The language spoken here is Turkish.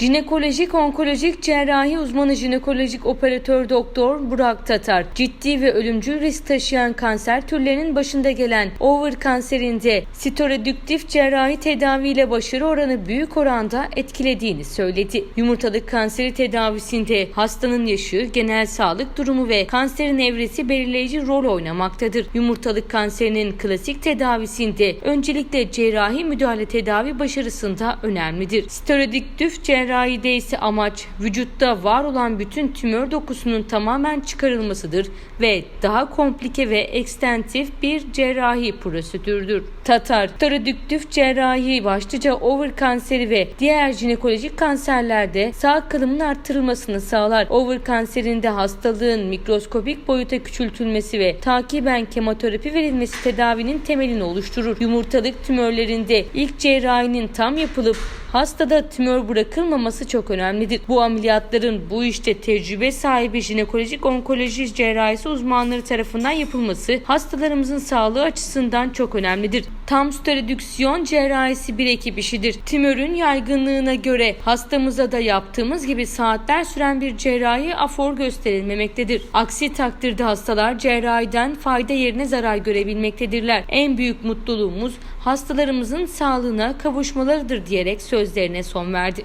Jinekolojik onkolojik cerrahi uzmanı jinekolojik operatör doktor Burak Tatar, ciddi ve ölümcül risk taşıyan kanser türlerinin başında gelen over kanserinde sitoredüktif cerrahi tedaviyle başarı oranı büyük oranda etkilediğini söyledi. Yumurtalık kanseri tedavisinde hastanın yaşı, genel sağlık durumu ve kanserin evresi belirleyici rol oynamaktadır. Yumurtalık kanserinin klasik tedavisinde öncelikle cerrahi müdahale tedavi başarısında önemlidir. Stereodiktif cerrahide ise amaç vücutta var olan bütün tümör dokusunun tamamen çıkarılmasıdır ve daha komplike ve ekstentif bir cerrahi prosedürdür. Tatar, stereodiktif cerrahi başlıca over kanseri ve diğer jinekolojik kanserlerde sağ kılımın arttırılmasını sağlar. Over kanserinde hastalığın mikroskopik boyuta küçültülmesi ve takiben kemoterapi verilmesi tedavinin temelini oluşturur. Yumurtalık tümörlerinde ilk cerrahinin tam yapılıp hastada tümör bırakılmaması çok önemlidir. Bu ameliyatların bu işte tecrübe sahibi jinekolojik onkoloji cerrahisi uzmanları tarafından yapılması hastalarımızın sağlığı açısından çok önemlidir. Tam steredüksiyon cerrahisi bir ekip işidir. Tümörün yaygınlığına göre hastamıza da yaptığımız gibi saatler süren bir cerrahi afor gösterilmemektedir. Aksi takdirde hastalar cerrahiden fayda yerine zarar görebilmektedirler. En büyük mutluluğumuz hastalarımızın sağlığına kavuşmalarıdır diyerek sözlerine son verdi.